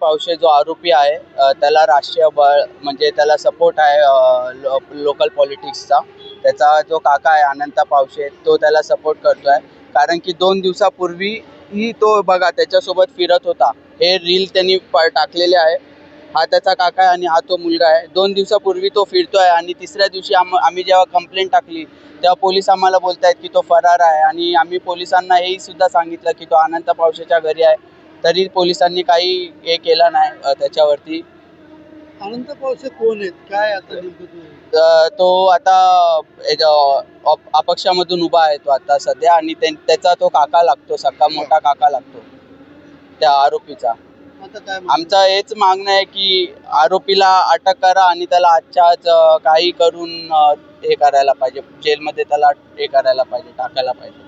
पावशे जो आरोपी आहे त्याला राष्ट्रीय बळ म्हणजे त्याला सपोर्ट आहे लो, लोकल पॉलिटिक्सचा त्याचा जो काका आहे अनंता पावशे तो त्याला सपोर्ट करतोय. कारण की दोन दिवसापूर्वी ही तो बघा त्याच्यासोबत फिरत होता. हे रील त्यांनी टाकलेले आहे. हा त्याचा काका आहे आणि हा तो मुलगा आहे. दोन दिवसापूर्वी तो फिरतो आहे आणि तिसऱ्या दिवशी आम आम्ही जेव्हा कंप्लेंट टाकली तेव्हा पोलीस आम्हाला बोलत आहेत की तो फरार आहे. आणि आम्ही पोलिसांना हेही सुद्धा सांगितलं की तो अनंत पावशेच्या घरी आहे. तरी पोलिसांनी काही हे केलं नाही अ, त्याच्यावरती. अनंत पावसे कोण आहेत? काय आता नेमकं तू? आता याच्या- अप- अपक्षामधून उभा आहे तो आता सध्या आणि त्यां- त्याचा तो काका लागतो सक्का मोठा काका लागतो त्या आरोपीचा. आता काय म्हणतो? आमचं हेच मागणं आहे की आरोपीला अटक करा आणि त्याला आजच्या आज अ, काही करून अ, हे करायला पाहिजे जेलमध्ये त्याला हे करायला पाहिजे टाकायला पाहिजे.